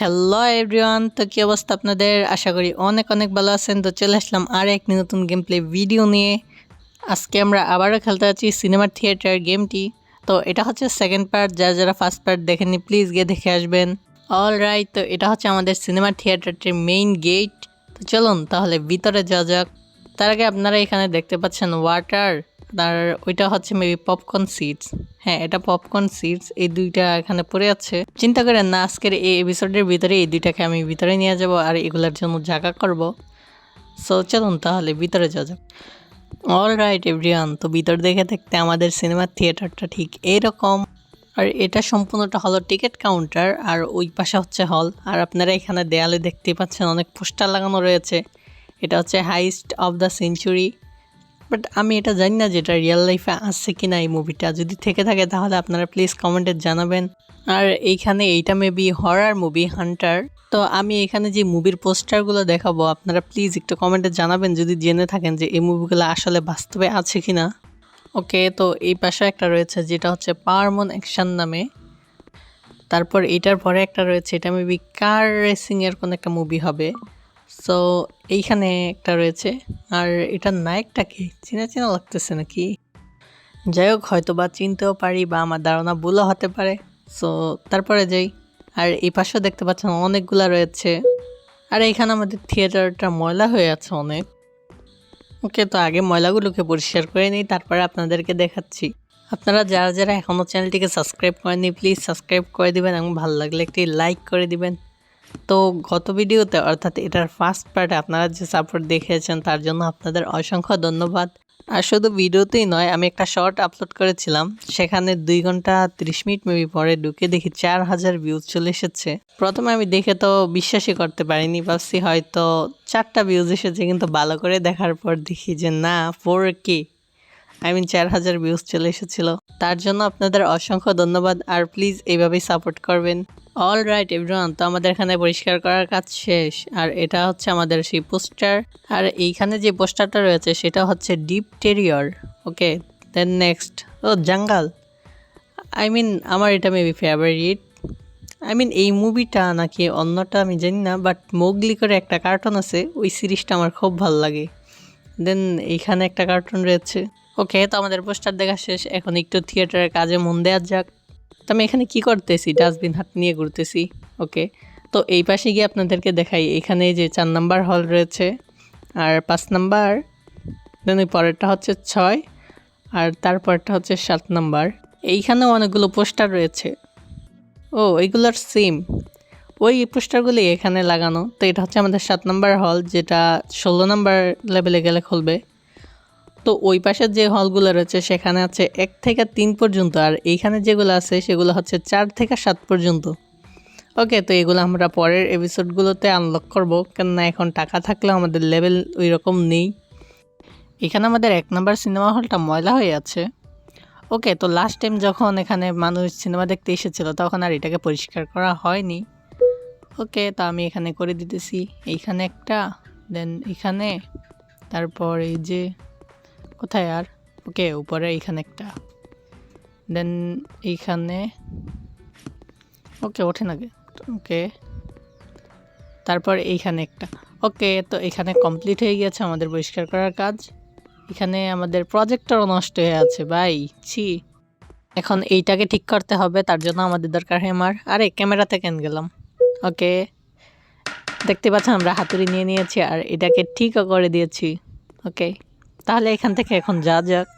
Hello everyone তো কী অবস্থা আপনাদের? আশা করি অনেক অনেক ভালো আছেন। তো চলে আসলাম আর এক নতুন গেম প্লে ভিডিও নিয়ে। আজকে আমরা আবারও খেলতে যাচ্ছি সিনেমার থিয়েটার গেমটি তো এটা হচ্ছে সেকেন্ড পার্ট যারা যারা ফার্স্ট পার্ট দেখেননি প্লিজ গিয়ে দেখে আসবেন। অল রাইট তো এটা হচ্ছে আমাদের সিনেমার থিয়েটারটির মেইন গেট তো চলুন তাহলে ভিতরে যাওয়া যাক। তার আগে আপনারা এখানে দেখতে পাচ্ছেন ওয়াটার আর ওইটা হচ্ছে মেবি পপকর্ন সিডস হ্যাঁ এটা পপকর্ন সিডস এই দুইটা এখানে পড়ে আছে। চিন্তা করেন না, আজকের এই এপিসোডের ভিতরে এই দুইটাকে আমি ভিতরে নিয়ে যাব আর এগুলোর জন্য জায়গা করব। সো চলুন তাহলে ভিতরে যাওয়া যাক। অল রাইট এভরিওয়ান তো ভিতর দেখে দেখতে আমাদের সিনেমার থিয়েটারটা ঠিক এইরকম আর এটা সম্পূর্ণটা হলো টিকিট কাউন্টার, আর ওই পাশে হচ্ছে হল আর আপনারা এখানে দেয়ালে দেখতে পাচ্ছেন অনেক পোস্টার লাগানো রয়েছে। এটা হচ্ছে heist of the century but আমি এটা জানি না যে এটা রিয়েল লাইফে আসছে কি না এই মুভিটা যদি থেকে থাকে তাহলে আপনারা প্লিজ কমেন্টে জানাবেন। আর এইখানে এইটা মেবি হরার মুভি হান্টার তো আমি এখানে যে মুভির পোস্টারগুলো দেখাবো, আপনারা প্লিজ একটু কমেন্টে জানাবেন যদি জেনে থাকেন যে এই মুভিগুলো আসলে বাস্তবে আছে কি না ওকে, তো এই পাশে একটা রয়েছে যেটা হচ্ছে পারমন অ্যাকশন নামে। তারপর এটার পরে একটা রয়েছে, এটা মেবি কার রেসিংয়ের কোনো একটা মুভি হবে। সো এইখানে একটা রয়েছে। আর এটার নায়কটাকে চেনা চেনা লাগতেছে নাকি? যাই হোক হয়তো বা চিনতেও পারি বা আমার ধারণা ভুলও হতে পারে। সো তারপরে যাই। আর এই পাশেও দেখতে পাচ্ছেন অনেকগুলা রয়েছে। আর এখানে আমাদের থিয়েটারটা ময়লা হয়ে আছে অনেক। ওকে, তো আগে ময়লাগুলোকে পরিষ্কার করে নিই, তারপরে আপনাদেরকে দেখাচ্ছি। আপনারা যারা যারা এখনও চ্যানেলটিকে সাবস্ক্রাইব করেননি, প্লিজ সাবস্ক্রাইব করে দিবেন এবং ভালো লাগলে একটি লাইক করে দিবেন। তো গত ভিডিওতে অর্থাৎ এটার ফার্স্ট পার্টে আপনারা যে সাপোর্ট দেখিয়েছেন, তার জন্য আপনাদের অসংখ্য ধন্যবাদ। আর শুধু ভিডিওতেই নয়, আমি একটা শর্ট আপলোড করেছিলাম। সেখানে দুই ঘণ্টা ত্রিশ মিনিট মেবি পরে ঢুকে দেখি চার হাজার ভিউজ চলে এসেছে। প্রথমে আমি দেখে তো বিশ্বাসই করতে পারিনি, ভাবছি হয়তো চারটা ভিউজ এসেছে, কিন্তু ভালো করে দেখার পর দেখি যে না ফোর কে আই মিন চার হাজার ভিউজ চলে এসেছিল। তার জন্য আপনাদের অসংখ্য ধন্যবাদ আর প্লিজ এইভাবেই সাপোর্ট করবেন। অল রাইট এভরিওয়ান তো আমাদের এখানে পরিষ্কার করার কাজ শেষ। আর এটা হচ্ছে আমাদের সেই পোস্টার আর এইখানে যে পোস্টারটা রয়েছে, সেটা হচ্ছে deep terrier okay then next O jungle I mean আমার এটা মেবি ফেভারিট আই মিন এই মুভিটা নাকি অন্যটা আমি জানি না বাট মোগলি করে একটা কার্টুন আছে, ওই সিরিজটা আমার খুব ভালো লাগে। দেন এইখানে একটা কার্টুন রয়েছে। ওকে, তো আমাদের পোস্টার দেখা শেষ। এখন একটু থিয়েটারের কাজে মন দেওয়া যাক। তো আমি এখানে কি করতেছি? ডাস্টবিন হাত নিয়ে ঘুরতেছি। ওকে, তো এই পাশে গিয়ে আপনাদেরকে দেখাই। এখানে যে চার নাম্বার হল রয়েছে। আর পাঁচ নাম্বার, দেন ওই পরেরটা হচ্ছে ছয়, আর তারপরটা হচ্ছে সাত নাম্বার। এইখানেও অনেকগুলো পোস্টার রয়েছে। ও এইগুলোর সেম। ওই পোস্টারগুলি এখানে লাগানো। তো এটা হচ্ছে আমাদের সাত নাম্বার হল, যেটা ষোলো নাম্বার লেভেলে গেলে খুলবে। তো ওই পাশের যে হলগুলো রয়েছে, সেখানে আছে এক থেকে তিন পর্যন্ত, আর এইখানে যেগুলো আছে, সেগুলো হচ্ছে চার থেকে সাত পর্যন্ত। ওকে, তো এগুলো আমরা পরের এপিসোডগুলোতে আনলক করব, কেননা এখন টাকা থাকলেও আমাদের লেভেল ওই রকম নেই। এখানে আমাদের এক নম্বর সিনেমা হলটা ময়লা হয়ে আছে। ওকে, তো লাস্ট টাইম যখন এখানে মানুষ সিনেমা দেখতে এসেছিল, তখন আর এটাকে পরিষ্কার করা হয়নি। ওকে, তো আমি এখানে করে দিতেছি। এইখানে একটা দেন এখানে, তারপর এই যে কোথায় আর? ওকে, উপরে এইখানে একটা। দেন এইখানে ওকে ওঠে না ওকে। তারপর এইখানে একটা। ওকে, তো এখানে কমপ্লিট হয়ে গেছে আমাদের পরিষ্কার করার কাজ। এখানে আমাদের প্রজেক্টরও নষ্ট হয়ে আছে, ভাই। ছি। এখন এইটাকে ঠিক করতে হবে, তার জন্য আমাদের দরকার হ্যামার আরে, ক্যামেরাতে কেন গেলাম? ওকে। দেখতে পাচ্ছেন, আমরা হাতুড়ি নিয়ে নিয়েছি, আর এটাকে ঠিকও করে দিয়েছি। ওকে। তাহলে এখান থেকে এখন যা যাক।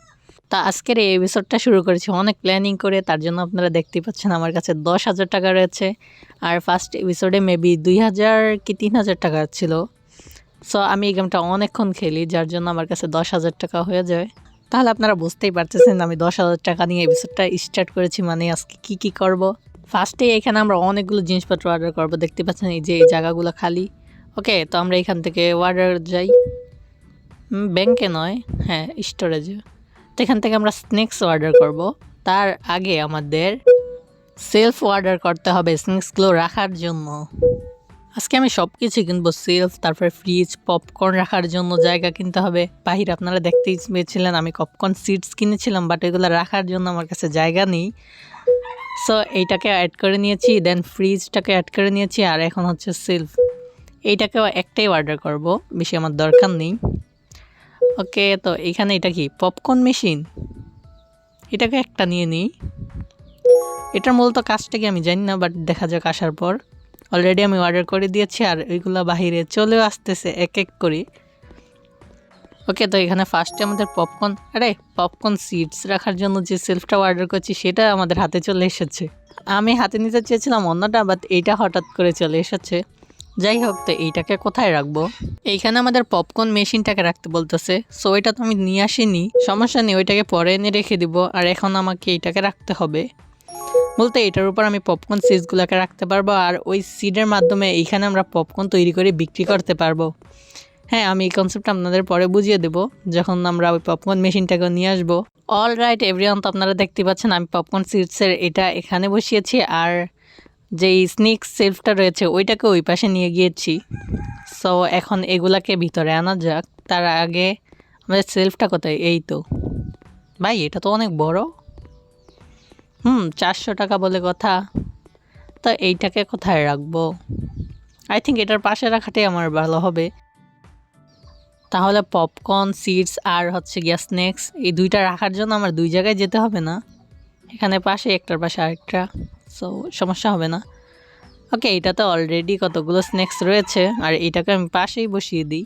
তা আজকের এই এপিসোডটা শুরু করেছি। অনেক প্ল্যানিং করে, তার জন্য আপনারা দেখতেই পাচ্ছেন আমার কাছে দশ হাজার টাকা রয়েছে। আর ফার্স্ট এপিসোডে মেবি দুই হাজার কি তিন হাজার টাকা ছিল। সো আমি এই গেমটা অনেকক্ষণ খেলি, যার জন্য আমার কাছে দশ হাজার টাকা হয়ে যায়। তাহলে আপনারা বুঝতেই পারতেছেন আমি দশ হাজার টাকা নিয়ে এপিসোডটা স্টার্ট করেছি মানে আজকে কি কি করব। ফার্স্টে এখানে আমরা অনেকগুলো জিনিসপত্র অর্ডার করব। দেখতে পাচ্ছেন এই যে এই জায়গাগুলো খালি। ওকে তো আমরা এখান থেকে অর্ডার যাই। ব্যাংকে নয় হ্যাঁ স্টোরেজে তো এখান থেকে আমরা স্ন্যাক্স অর্ডার করব। তার আগে আমাদের সেলফ অর্ডার করতে হবে স্ন্যাক্সগুলো রাখার জন্য। আজকে আমি সব কিছু কিনবো সেলফ তারপরে ফ্রিজ পপকর্ন রাখার জন্য জায়গা কিনতে হবে। বাহির আপনারা দেখতেই পেয়েছিলেন, আমি পপকর্ন সিডস কিনেছিলাম বাট এগুলো রাখার জন্য আমার কাছে জায়গা নেই। সো এইটাকে অ্যাড করে নিয়েছি দেন ফ্রিজটাকে অ্যাড করে নিয়েছি, আর এখন হচ্ছে সেলফ এইটাকেও একটাই অর্ডার করব, বেশি আমার দরকার নেই। ওকে, তো এখানে এটা কি? Popcorn machine? এটাকে একটা নিয়ে নিই। এটার মূলত কাজটা কি আমি জানি না বাট দেখা যাক আসার পর। অলরেডি আমি অর্ডার করে দিয়েছি আর ওইগুলো বাহিরে চলেও আসতেছে এক এক করে। ওকে, তো এখানে ফার্স্টে আমাদের পপকর্ন, আরে, পপকর্ন সিডস রাখার জন্য যে সেলফটা অর্ডার করছি, সেটা আমাদের হাতে চলে এসেছে। আমি হাতে নিতে চেয়েছিলাম অন্যটা বাট এইটা হঠাৎ করে চলে এসেছে। যাই হোক, তো এইটাকে কোথায় রাখব? এইখানে আমাদের পপকর্ন মেশিনটাকে রাখতে বলতেছে। সো এটা তো আমি নিয়ে আসিনি। সমস্যা নেই, ওইটাকে পরে এনে রেখে দিব। আর এখন আমাকে এইটাকে রাখতে হবে। বলতে এটার উপর আমি পপকর্ন সিডসগুলোকে রাখতে পারব আর ওই সিডের মাধ্যমে এইখানে আমরা পপকর্ন তৈরি করে বিক্রি করতে পারব। হ্যাঁ আমি এই কনসেপ্টটা আপনাদের পরে বুঝিয়ে দেব, যখন আমরা ওই পপকর্ন মেশিনটাকে নিয়ে আসব। অল রাইট এভরিওয়ান তো আপনারা দেখতে পাচ্ছেন, আমি পপকর্ন সিডসের এটা এখানে বসিয়েছি। আর যেই স্নেক সেলফটা রয়েছে, ওইটাকে ওই পাশে নিয়ে গিয়েছি। সো এখন এগুলাকে ভিতরে আনা যাক। তার আগে আমাদের সেলফটা কোথায়? এই তো। ভাই, এটা তো অনেক বড়। হুম, চারশো টাকা বলে কথা। তো এইটাকে কোথায় রাখব? আই থিঙ্ক এটার পাশে রাখাটাই আমার ভালো হবে। তাহলে পপকর্ন সিডস আর হচ্ছে গিয়া স্ন্যাক্স এই দুইটা রাখার জন্য আমার দুই জায়গায় যেতে হবে না। এখানে পাশে, একটার পাশে আরেকটা। সো সমস্যা হবে না। ওকে এটাতে অলরেডি কতগুলো স্ন্যাক্স রয়েছে, আর এটাকে আমি পাশেই বসিয়ে দিই।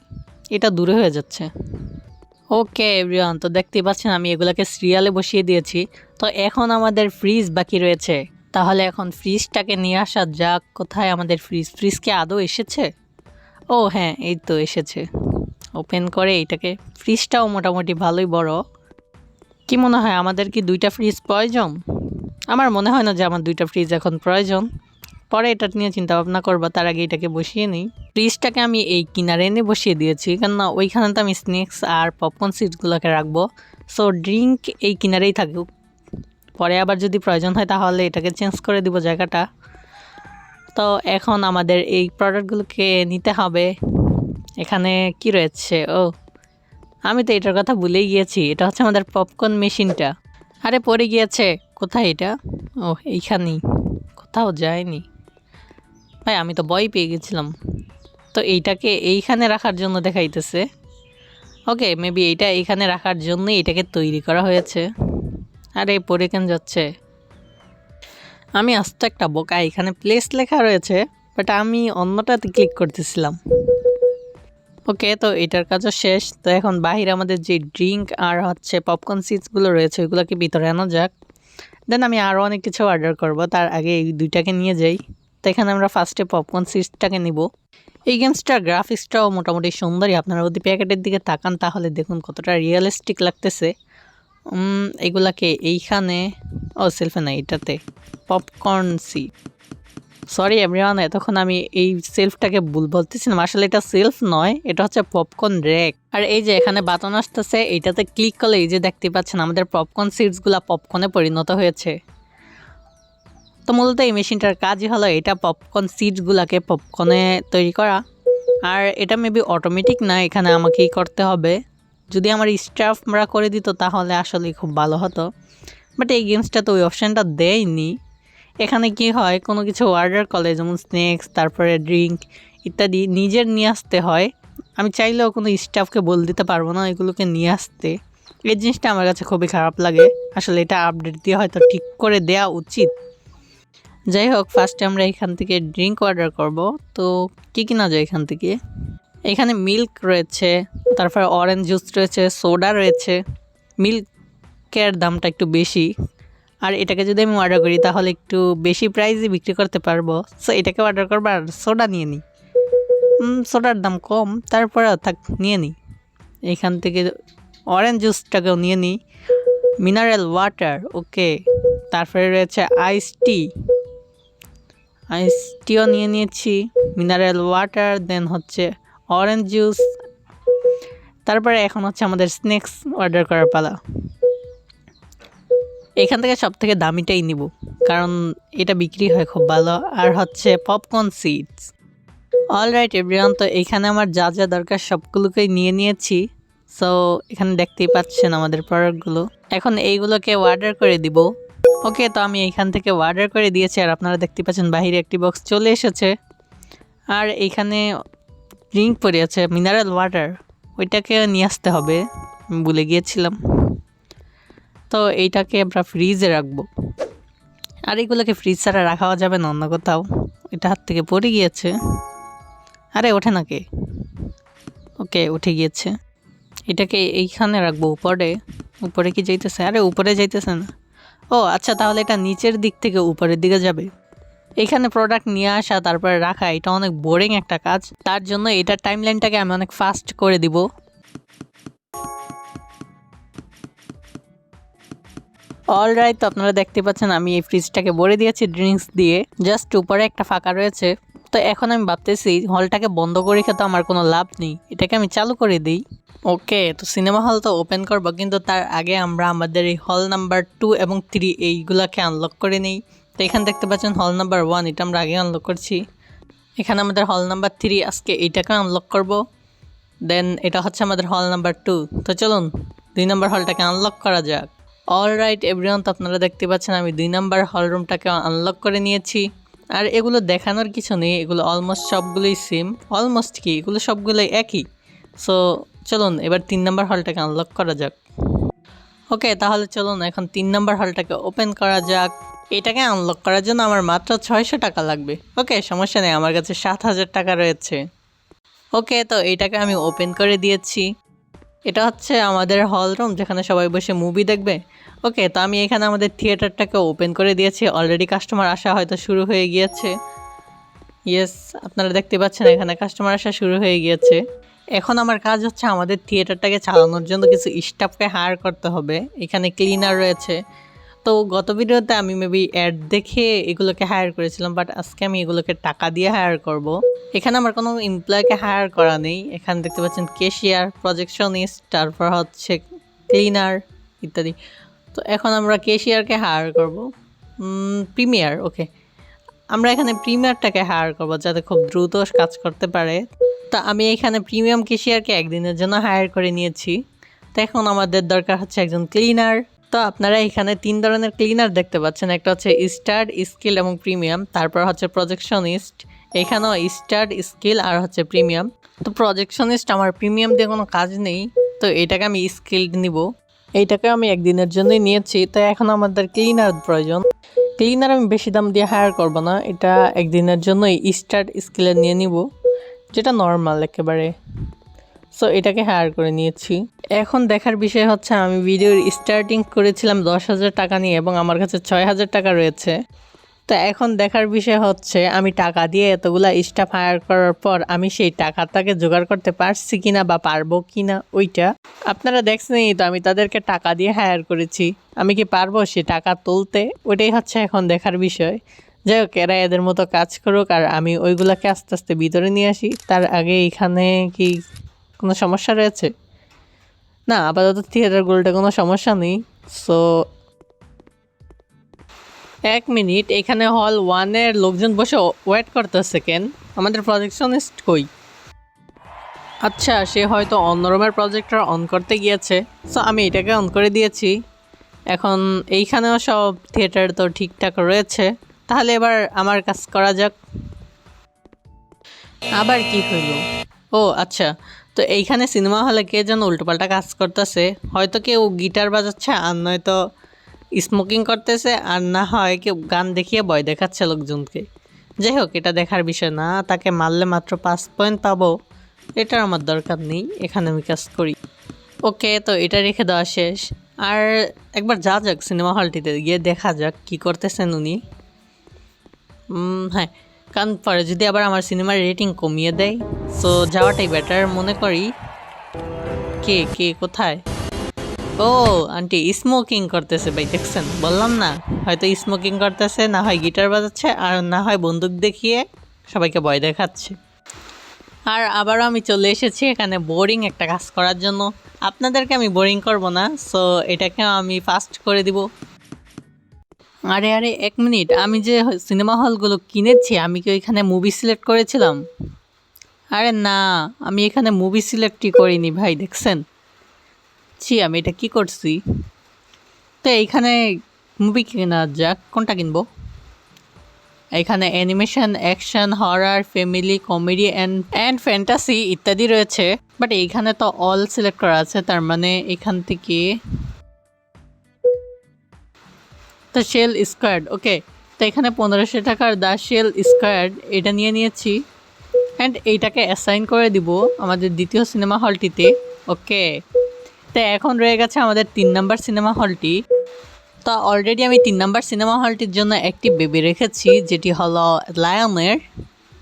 এটা দূরে হয়ে যাচ্ছে। ওকে এভরিওয়ান তো দেখতেই পাচ্ছেন, আমি এগুলাকে সিরিয়ালে বসিয়ে দিয়েছি। তো এখন আমাদের ফ্রিজ বাকি রয়েছে। তাহলে এখন ফ্রিজটাকে নিয়ে আসা যাক, কোথায় আমাদের ফ্রিজ ফ্রিজ কি আদৌ এসেছে? ও হ্যাঁ এই তো এসেছে। ওপেন করে এইটাকে ফ্রিজটাও মোটামুটি ভালোই বড়। কি মনে হয়, আমাদের কি দুইটা ফ্রিজ প্রয়োজন? আমার মনে হয় না যে আমার দুইটা ফ্রিজ এখন প্রয়োজন। পরে এটা নিয়ে চিন্তা ভাবনা করব, তার আগে এটাকে বসিয়ে নিই। ফ্রিজটাকে আমি এই কিনারে এনে বসিয়ে দিয়েছি, কেননা ওইখানে তো আমি স্ন্যাক্স আর পপকর্ন সিটগুলোকে রাখব। সো ড্রিঙ্ক এই কিনারেই থাকুক। পরে আবার যদি প্রয়োজন হয় তাহলে এটাকে চেঞ্জ করে দিব জায়গাটা। তো এখন আমাদের এই প্রোডাক্টগুলোকে নিতে হবে। এখানে কি রয়েছে? ও, আমি তো এটার কথা ভুলেই গিয়েছি। এটা হচ্ছে আমাদের পপকর্ন মেশিনটা আরে, পড়ে গিয়েছে। কোথায় এটা? ও, এইখানেই। কোথাও যায়নি। ভাই, আমি তো বই পেয়ে গেছিলাম। তো এইটাকে এইখানে রাখার জন্য দেখাইতেছে। ওকে, মেবি এইটা এইখানে রাখার জন্যই এটাকে তৈরি করা হয়েছে। আরে পরে কেন যাচ্ছে? আমি আস্ত একটা বোকা, এখানে প্লেস লেখা রয়েছে বাট আমি অন্যটাতে ক্লিক করতেছিলাম। ওকে, তো এটার কাজও শেষ। তো এখন বাহিরে আমাদের যে ড্রিঙ্ক আর হচ্ছে পপকর্ন সিটসগুলো রয়েছে ওইগুলোকে ভিতরে আনা যাক। দেন আমি আরও অনেক কিছু অর্ডার করব। তার আগে এই দুইটাকে নিয়ে যাই। তো এখানে আমরা ফার্স্টে পপকর্ন সিটটাকে নিব। এই গেমসটার গ্রাফিক্সটাও মোটামুটি সুন্দরই। আপনারা যদি প্যাকেটের দিকে তাকান, তাহলে দেখুন কতটা রিয়েলিস্টিক লাগতেছে। এগুলাকে এইখানে, ও সেলফে না, এটাতে পপকর্ন সিট সরি এভরিওয়ান এতক্ষণ আমি এই সেলফটাকে ভুল বলতেছিলাম। আসলে এটা সেলফ নয়, এটা হচ্ছে পপকর্ন র্যাক আর এই যে এখানে বাটন আসতেছে, এইটাতে ক্লিক করলে এই যে দেখতে পাচ্ছেন, আমাদের পপকর্ন সিটসগুলো পপকর্নে পরিণত হয়েছে। তো মূলত এই মেশিনটার কাজই হলো এটা পপকর্ন সিটসগুলোকে পপকর্নে তৈরি করা। আর এটা মেবি অটোমেটিক না, এখানে আমাকেই করতে হবে। যদি আমার স্টাফরা করে দিত, তাহলে আসলে খুব ভালো হতো। বাট এই গেমসটা তো ওই অপশানটা দেয়নি। এখানে কি হয়? কোনো কিছু অর্ডার করলে, যেমন স্ন্যাক্স তারপরে ড্রিঙ্ক ইত্যাদি নিজের নিয়ে আসতে হয়। আমি চাইলেও কোনো স্টাফকে বল দিতে পারব না এগুলোকে নিয়ে আসতে। এই জিনিসটা আমার কাছে খুবই খারাপ লাগে। আসলে এটা আপডেট দিয়ে হয়তো ঠিক করে দেওয়া উচিত। যাই হোক ফার্স্টে আমরা এখান থেকে ড্রিঙ্ক অর্ডার করব। তো কী কিনা যায় এখান থেকে? এখানে মিল্ক রয়েছে, তারপর অরেঞ্জ জুস রয়েছে সোডা রয়েছে। মিল্কের দামটা একটু বেশি। আর এটাকে যদি আমি অর্ডার করি, তাহলে একটু বেশি প্রাইসে বিক্রি করতে পারব। সো এটাকে অর্ডার করব আর সোডা নিয়ে নিই। সোডার দাম কম, তারপরে থাক, নিয়ে নিই। এখান থেকে অরেঞ্জ জুসটাকেও নিয়ে নিই। মিনারেল ওয়াটার ওকে তারপরে রয়েছে আইস টি আইস টিও নিয়ে নিয়েছি। মিনারেল ওয়াটার দেন হচ্ছে অরেঞ্জ জুস তারপরে এখন হচ্ছে আমাদের স্ন্যাক্স অর্ডার করার পালা। এখান থেকে সব থেকে দামিটাই নিব, কারণ এটা বিক্রি হয় খুব ভালো। আর হচ্ছে popcorn seeds all right everyone তো এখানে আমার যা যা দরকার সবগুলোকেই নিয়ে নিয়েছি। সো এখানে দেখতেই পাচ্ছেন আমাদের প্রোডাক্টগুলো এখন এইগুলোকে অর্ডার করে দিব। ওকে তো আমি এইখান থেকে অর্ডার করে দিয়েছি, আর আপনারা দেখতে পাচ্ছেন বাহিরে একটি বক্স চলে এসেছে। আর এইখানে ড্রিঙ্ক পড়ে আছে মিনারেল ওয়াটার ওইটাকে নিয়ে আসতে হবে ভুলে গিয়েছিলাম। তো এইটাকে আমরা ফ্রিজে রাখব। আর এগুলোকে ফ্রিজ ছাড়া রাখাও যাবে না, অন্য কোথাও। এটা হাত থেকে পড়ে গিয়েছে। আরে, ওঠে না কে? ওকে, উঠে গিয়েছে। এটাকে এইখানে রাখব, উপরে। উপরে কি যাইতেছে? আরে, উপরে যাইতেছে না। ও আচ্ছা তাহলে এটা নিচের দিক থেকে উপরের দিকে যাবে। এখানে প্রোডাক্ট নিয়ে আসা, তারপরে রাখা, এটা অনেক বোরিং একটা কাজ। তার জন্য এটার টাইমলাইনটাকে আমি অনেক ফাস্ট করে দিব। অলরাইট তো আপনারা দেখতে পাচ্ছেন আমি এই ফ্রিজটাকে ভরে দিয়েছি ড্রিঙ্কস দিয়ে। জাস্ট উপরে একটা ফাঁকা রয়েছে। তো এখন আমি ভাবতেছি হলটাকে বন্ধ করে খেতে আমার কোনো লাভ নেই। এটাকে আমি চালু করে দিই। ওকে তো সিনেমা হল তো ওপেন করব, কিন্তু তার আগে আমরা আমাদের এই হল নাম্বার টু এবং থ্রি এইগুলাকে আনলক করে নিই। তো এখানে দেখতে পাচ্ছেন হল নাম্বার ওয়ান এটা আমরা আগে আনলক করছি। এখানে আমাদের হল নাম্বার থ্রি আজকে এইটাকে আনলক করব। দেন এটা হচ্ছে আমাদের হল নাম্বার টু তো চলুন, দুই নাম্বার হলটাকে আনলক করা যাক। অল রাইট এভরিওয়ান তো আপনারা দেখতে পাচ্ছেন আমি দুই নাম্বার হল রুমটাকে আনলক করে নিয়েছি। আর এগুলো দেখানোর কিছু নেই, এগুলো অলমোস্ট সবগুলোই সেম অলমোস্ট কি? এগুলো সবগুলোই একই। সো চলুন, এবার তিন নাম্বার হলটাকে আনলক করা যাক। ওকে তাহলে চলুন, এখন তিন নাম্বার হলটাকে ওপেন করা যাক। এটাকে আনলক করার জন্য আমার মাত্র ছয়শো টাকা লাগবে। ওকে সমস্যা নেই, আমার কাছে সাত হাজার টাকা রয়েছে। ওকে তো এটাকে আমি ওপেন করে দিয়েছি। এটা হচ্ছে আমাদের হল রুম যেখানে সবাই বসে মুভি দেখবে। ওকে, তো আমি এখানে আমাদের থিয়েটারটাকে ওপেন করে দিয়েছি। অলরেডি কাস্টমার আসা হয়তো শুরু হয়ে গিয়েছে। ইয়েস আপনারা দেখতে পাচ্ছেন এখানে কাস্টমার আসা শুরু হয়ে গিয়েছে। এখন আমার কাজ হচ্ছে আমাদের থিয়েটারটাকে চালানোর জন্য কিছু স্টাফকে হায়ার করতে হবে। এখানে ক্লিনার রয়েছে। তো গত ভিডিওতে আমি মেবি অ্যাড দেখে এগুলোকে হায়ার করেছিলাম বাট আজকে আমি এগুলোকে টাকা দিয়ে হায়ার করব। এখানে আমার কোনো এমপ্লয়কে হায়ার করা নেই। এখানে দেখতে পাচ্ছেন কেশিয়ার প্রজেকশনিস্ট তারপর হচ্ছে ক্লিনার ইত্যাদি। তো এখন আমরা কেশিয়ারকে হায়ার করব। প্রিমিয়ার ওকে আমরা এখানে প্রিমিয়ারটাকে হায়ার করব যাতে খুব দ্রুত কাজ করতে পারে। তা আমি এখানে প্রিমিয়াম কেশিয়ারকে একদিনের জন্য হায়ার করে নিয়েছি। তো এখন আমাদের দরকার হচ্ছে একজন ক্লিনার তো আপনারা এখানে তিন ধরনের ক্লিনার দেখতে পাচ্ছেন। একটা হচ্ছে স্টার্ট স্কিল এবং প্রিমিয়াম তারপর হচ্ছে প্রজেকশনিস্ট এখানেও স্টার্ট স্কিল আর হচ্ছে প্রিমিয়াম তো প্রজেকশনিস্ট আমার প্রিমিয়াম দিয়ে কোনো কাজ নেই। তো এটাকে আমি স্কিল্ড নিব। এইটাকে আমি একদিনের জন্যই নিয়েছি তো এখন আমাদের ক্লিনার প্রয়োজন। ক্লিনার আমি বেশি দাম দিয়ে হায়ার করব না, এটা একদিনের জন্যই স্টার্ট স্কিলে নিয়ে নিব, যেটা নর্মাল একেবারে। সো এটাকে হায়ার করে নিয়েছি। এখন দেখার বিষয় হচ্ছে, আমি ভিডিওর স্টার্টিং করেছিলাম দশ হাজার টাকা নিয়ে এবং আমার কাছে ছয় হাজার টাকা রয়েছে। তো এখন দেখার বিষয় হচ্ছে, আমি টাকা দিয়ে এতগুলা স্টাফ হায়ার করার পর আমি সেই টাকাটাকে জোগাড় করতে পারছি কিনা বা পারব কিনা, ওইটা আপনারা দেখছেনই তো, আমি তাদেরকে টাকা দিয়ে হায়ার করেছি। আমি কি পারব সে টাকা তুলতে? ওইটাই হচ্ছে এখন দেখার বিষয়। যাই হোক, এরা এদের মতো কাজ করুক আর আমি ওইগুলাকে আস্তে আস্তে ভিতরে নিয়ে আসি। তার আগে এখানে কি কোনো সমস্যা রয়েছে? না, আপাতত থিয়েটার থিয়েটারগুলোতে কোনো সমস্যা নেই। সো এক মিনিট, এখানে হল ওয়ানের লোকজন বসে ওয়েট করতেছে কেন? আমাদের প্রজেকশনিস্ট কই? আচ্ছা সে হয়তো অন্য রুমের প্রজেক্টর অন করতে গিয়েছে। সো আমি এটাকে অন করে দিয়েছি। এখন এইখানেও সব থিয়েটার তো ঠিকঠাক রয়েছে। তাহলে এবার আমার কাজ করা যাক। আবার কি হইল? ও আচ্ছা। তো এইখানে সিনেমা হলে কে যেন উল্টোপাল্টা কাজ করতেছে। হয়তো কেউ গিটার বাজাচ্ছে, আর নয়তো স্মোকিং করতেছে আর না হয় কেউ গান দেখিয়ে ভয় দেখাচ্ছে লোকজনকে। যাই হোক, এটা দেখার বিষয় না, তাকে মারলে মাত্র পাঁচ পয়েন্ট পাবো, এটার আমার দরকার নেই, এখানে আমি কাজ করি। ওকে, তো এটা রেখে দেওয়া শেষ। আর একবার যা যাক সিনেমা হলটিতে, গিয়ে দেখা যাক কি করতেছেন উনি। হ্যাঁ কারণ পরে যদি আবার আমার সিনেমার রেটিং কমিয়ে দেয় সো যাওয়াটাই বেটার মনে করি, কে কে, কোথায়? ও, আন্টি স্মোকিং করতেছে ভাই, দেখছেন? বললাম না, হয়তো স্মোকিং করতেছে, না হয় গিটার বাজাচ্ছে, আর না হয় বন্দুক দেখিয়ে সবাইকে ভয় দেখাচ্ছে। আর আবারও আমি চলে এসেছি এখানে বোরিং একটা কাজ করার জন্য। আপনাদেরকে আমি বোরিং করব না সো এটাকে আমি ফাস্ট করে দিব। আরে আরে, এক মিনিট, আমি যে সিনেমা হলগুলো কিনেছি, আমি কি ওইখানে মুভি সিলেক্ট করেছিলাম? আরে না, আমি এখানে মুভি সিলেক্টই করিনি ভাই, দেখছেন? ছি, আমি এটা কি করছি? তো এইখানে মুভি কেনা যাক, কোনটা কিনবো? এখানে animation action horror family comedy and and fantasy ইত্যাদি রয়েছে। বাট এইখানে তো অল সিলেক্ট করা আছে, তার মানে এখান থেকে তো শেল স্কোয়ার্ড ওকে তো এখানে পনেরোশো টাকার দ্য শেল স্কোয়ার্ড এটা নিয়ে নিয়েছি। অ্যান্ড এইটাকে অ্যাসাইন করে দিব আমাদের দ্বিতীয় সিনেমা হলটিতে ওকে তো এখন রয়ে গেছে আমাদের তিন নাম্বার সিনেমা হলটি। তো অলরেডি আমি তিন নাম্বার সিনেমা হলটির জন্য একটি বেবি রেখেছি, যেটি হলো লায়নের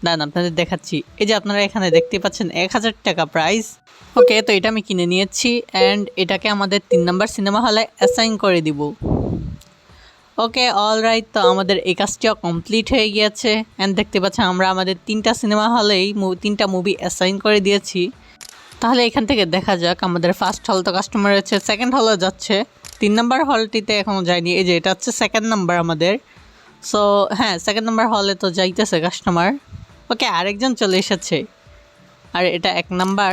দান আপনাদের দেখাচ্ছি। এই যে আপনারা এখানে দেখতে পাচ্ছেন, এক হাজার টাকা প্রাইস ওকে তো এটা আমি কিনে নিয়েছি অ্যান্ড এটাকে আমাদের তিন নাম্বার সিনেমা হলে অ্যাসাইন করে দিব। ওকে অল রাইট তো আমাদের এই কাজটিও কমপ্লিট হয়ে গিয়েছে। অ্যান্ড দেখতে পাচ্ছেন, আমরা আমাদের তিনটা সিনেমা হলেই তিনটা মুভি অ্যাসাইন করে দিয়েছি। তাহলে এখান থেকে দেখা যাক, আমাদের ফার্স্ট হল তো কাস্টমার রয়েছে সেকেন্ড হলে যাচ্ছে। তিন নাম্বার হলটিতে এখনও যায়নি, এই যে এটা হচ্ছে সেকেন্ড নাম্বার আমাদের। সো হ্যাঁ সেকেন্ড নাম্বার হলে তো যাইতেছে কাস্টমার ওকে আরেকজন চলে এসেছে। আর এটা এক নাম্বার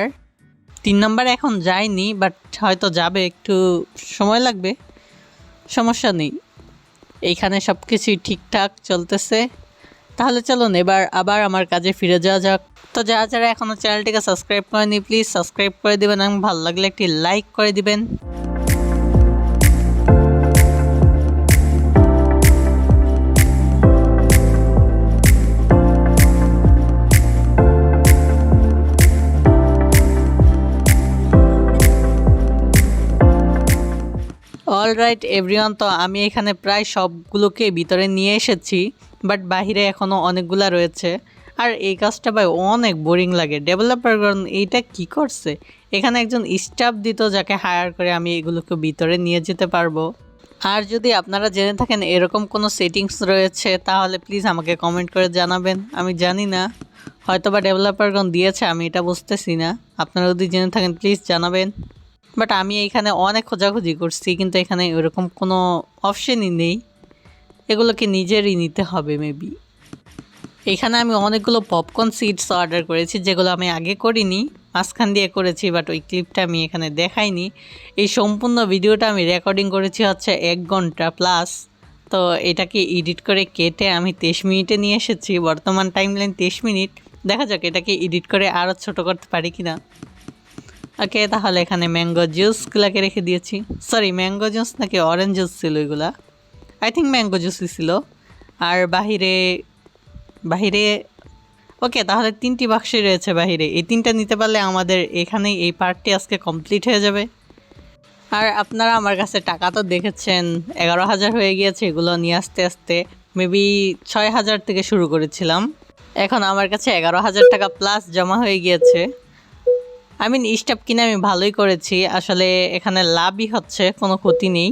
তিন নাম্বার এখন যায়নি বাট হয়তো যাবে, একটু সময় লাগবে। সমস্যা নেই। এইখানে সব কিছুই ঠিকঠাক চলতেছে। তাহলে চলুন, এবার আবার আমার কাজে ফিরে যাওয়া যাক। তো যারা যারা এখনও চ্যানেলটিকে সাবস্ক্রাইব করেনি প্লিজ সাবস্ক্রাইব করে দিবেন এবং ভালো লাগলে একটি লাইক করে দিবেন। অল রাইট এভরিওয়ান তো আমি এখানে প্রায় সবগুলোকে ভিতরে নিয়ে এসেছি। বাট বাহিরে এখনও অনেকগুলা রয়েছে। আর এই কাজটা ভাই অনেক বোরিং লাগে। ডেভেলপারগণ এইটা কি করছে? এখানে একজন স্টাফ দিত যাকে হায়ার করে আমি এগুলোকে ভিতরে নিয়ে যেতে পারব। আর যদি আপনারা জেনে থাকেন এরকম কোনো সেটিংস রয়েছে, তাহলে প্লিজ আমাকে কমেন্ট করে জানাবেন। আমি জানি না। হয়তো বা ডেভেলপারগণ দিয়েছে, আমি এটা বুঝতেছি না। আপনারা যদি জেনে থাকেন প্লিজ জানাবেন। বাট আমি এইখানে অনেক খোঁজাখুঁজি করছি, কিন্তু এখানে ওরকম কোনো অপশনই নেই। এগুলোকে নিজেরই নিতে হবে মেবি এখানে আমি অনেকগুলো পপকর্ন সিডস অর্ডার করেছি, যেগুলো আমি আগে করিনি, মাঝখান দিয়ে করেছি বাট ওই ক্লিপটা আমি এখানে দেখাইনি। এই সম্পূর্ণ ভিডিওটা আমি রেকর্ডিং করেছি হচ্ছে এক ঘণ্টা প্লাস তো এটাকে এডিট করে কেটে আমি তেইশ মিনিটে নিয়ে এসেছি, বর্তমান টাইম লাইন তেইশ মিনিট। দেখা যাক এটাকে এডিট করে আরও ছোট করতে পারি কি না ওকে, তাহলে এখানে ম্যাঙ্গো জুসগুলোকে রেখে দিয়েছি। সরি ম্যাঙ্গো জুস নাকি অরেঞ্জ জুস ছিল এগুলা? আই থিঙ্ক ম্যাঙ্গো জুসই ছিল আর বাহিরে বাহিরে ওকে তাহলে তিনটি বাক্সই রয়েছে বাহিরে। এই তিনটা নিতে পারলে আমাদের এখানেই এই পার্টটি আজকে কমপ্লিট হয়ে যাবে। আর আপনারা আমার কাছে টাকা তো দেখেছেন, এগারো হাজার হয়ে গিয়েছে, এগুলো নিয়ে আসতে আসতে মেবি ছয় হাজার থেকে শুরু করেছিলাম। এখন আমার কাছে এগারো হাজার টাকা প্লাস জমা হয়ে গিয়েছে। আই মিন স্টাফ কিনে আমি ভালোই করেছি। আসলে এখানে লাভই হচ্ছে, কোনো ক্ষতি নেই।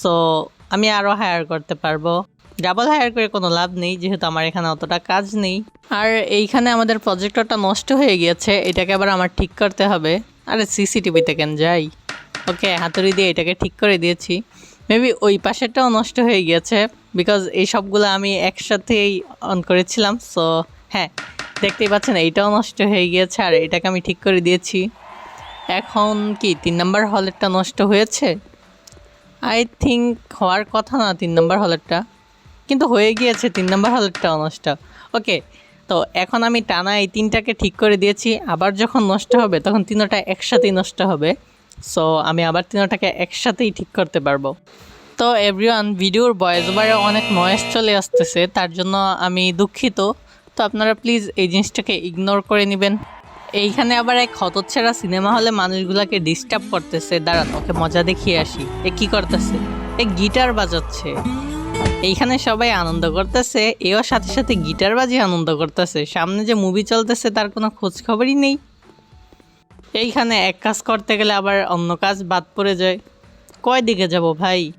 সো আমি আরও হায়ার করতে পারব। ডাবল হায়ার করে কোনো লাভ নেই, যেহেতু আমার এখানে অতটা কাজ নেই। আর এইখানে আমাদের প্রজেক্টরটা নষ্ট হয়ে গিয়েছে, এটাকে আবার আমার ঠিক করতে হবে। আরে সিসিটিভিতে কেন যাই? ওকে, হাতুড়ি দিয়ে এটাকে ঠিক করে দিয়েছি। মেবি ওই পাশেরটাও নষ্ট হয়ে গিয়েছে বিকজ এই সবগুলো আমি একসাথেই অন করেছিলাম সো হ্যাঁ দেখতেই পাচ্ছেন, এইটাও নষ্ট হয়ে গিয়েছে, আর এটাকে আমি ঠিক করে দিয়েছি। এখন কি, তিন নম্বর হলেরটা নষ্ট হয়েছে? আই থিঙ্ক হওয়ার কথা না, তিন নম্বর হলেরটা। কিন্তু হয়ে গিয়েছে, তিন নম্বর হলেরটা নষ্ট ওকে তো এখন আমি টানা এই তিনটাকে ঠিক করে দিয়েছি। আবার যখন নষ্ট হবে, তখন তিনোটা একসাথেই নষ্ট হবে। সো আমি আবার তিনোটাকে একসাথেই ঠিক করতে পারব। তো এভরিওয়ান ভিডিওর ভয়েস ওভারে অনেক নয়েস চলে আসতেছে। তার জন্য আমি দুঃখিত। তো আপনারা প্লিজ এই জিনিসটাকে ইগনোর করে নেবেন। এইখানে আবার এক হতচ্ছেড়া সিনেমা হলে মানুষগুলাকে ডিস্টার্ব করতেছে। দাঁড়ান, ওকে মজা দেখিয়ে আসি। এ কি করতেছে? এ গিটার বাজাচ্ছে। এইখানে সবাই আনন্দ করতেছে, এও সাথে সাথে গিটার বাজিয়ে আনন্দ করতেছে। সামনে যে মুভি চলতেছে, তার কোনো খোঁজ খবরই নেই। এইখানে এক কাজ করতে গেলে আবার অন্য কাজ বাদ পড়ে যায়। কয় দিকে যাব ভাই?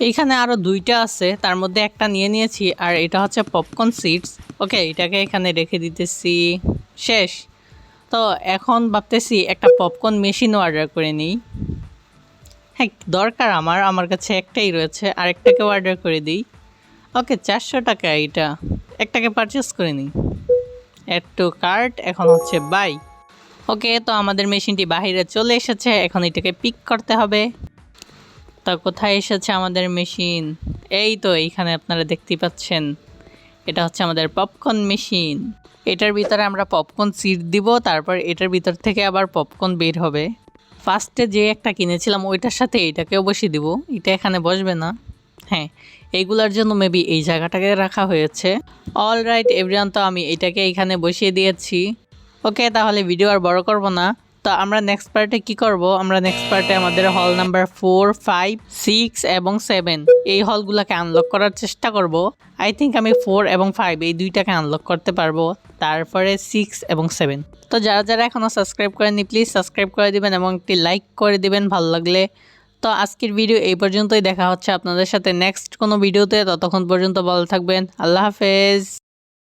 এইখানে আরও দুইটা আছে, তার মধ্যে একটা নিয়ে নিয়েছি, আর এটা হচ্ছে পপকর্ন সিডস ওকে, এটাকে এখানে রেখে দিতেছি। শেষ। তো এখন ভাবতেছি একটা পপকর্ন মেশিনও অর্ডার করে নিই। হ্যাঁ দরকার আমার আমার কাছে একটাই রয়েছে আরেকটাকে অর্ডার করে দিই। ওকে, চারশো টাকা এটা। একটাকে পারচেস করে নিই। অ্যাড টু কার্ট এখন হচ্ছে বাই ওকে, তো আমাদের মেশিনটি বাহিরে চলে এসেছে, এখন এটাকে পিক করতে হবে। তা কোথায় এসেছে আমাদের মেশিন এই তো, এইখানে আপনারা দেখতেই পাচ্ছেন। এটা হচ্ছে আমাদের পপকর্ন মেশিন এটার ভিতরে আমরা পপকর্ন সিট দিব, তারপর এটার ভিতর থেকে আবার পপকর্ন বের হবে। ফার্স্টে যে একটা কিনেছিলাম, ওইটার সাথে এইটাকেও বসিয়ে দিব। এটা এখানে বসবে না। হ্যাঁ এইগুলার জন্য মেবি এই জায়গাটাকে রাখা হয়েছে। অল রাইট এভরিওয়ান তো আমি এটাকে এইখানে বসিয়ে দিয়েছি। ওকে তাহলে ভিডিও আর বড় করব না। তো আমরা নেক্সট পার্টে কি করব? আমরা নেক্সট পার্টে আমাদের হল নাম্বার ফোর ফাইভ সিক্স এবং সেভেন এই হলগুলোকে আনলক করার চেষ্টা করব। আই থিঙ্ক আমি ফোর এবং ফাইভ এই দুইটাকে আনলক করতে পারব। তারপরে সিক্স এবং সেভেন তো যারা যারা এখনও সাবস্ক্রাইব করেনি প্লিজ সাবস্ক্রাইব করে দিবেন এবং একটি লাইক করে দিবেন ভালো লাগলে। তো আজকের ভিডিও এই পর্যন্তই। দেখা হচ্ছে আপনাদের সাথে নেক্সট কোনো ভিডিওতে ততক্ষণ পর্যন্ত ভালো থাকবেন। আল্লাহ হাফেজ।